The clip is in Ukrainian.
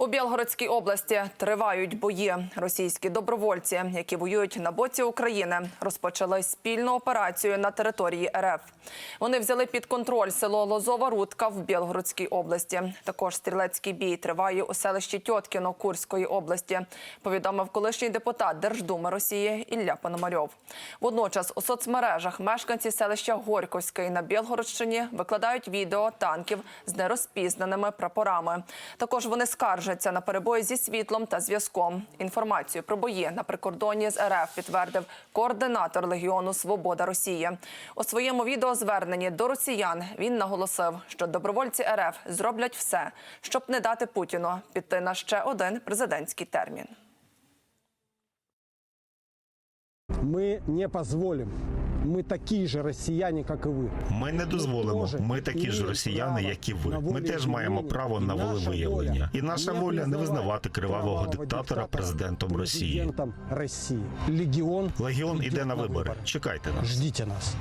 У Білгородській області тривають бої. Російські добровольці, які воюють на боці України, розпочали спільну операцію на території РФ. Вони взяли під контроль село Лозова Рудка в Білгородській області. Також стрілецький бій триває у селищі Тьоткіно Курської області. Повідомив колишній депутат Держдуми Росії Ілля Пономарьов. Водночас у соцмережах мешканці селища Горьковське на Білгородщині викладають відео танків з нерозпізнаними прапорами. Також вони скаржаться на перебої зі світлом та зв'язком. Інформацію про бої на прикордонні з РФ підтвердив координатор Легіону Свобода Росії. У своєму відеозверненні до росіян він наголосив, що добровольці РФ зроблять все, щоб не дати Путіну піти на ще один президентський термін. Мы не позволим. Мы такі ж росіяни, як і ви. Ми не дозволимо. Ми такі ж росіяни, як і ви. Ми теж маємо право на волевиявлення. І наша воля не визнавати кривавого диктатора президентом Росії. Росії. Легіон Легіон іде на вибори. Чекайте нас. Ждіть нас.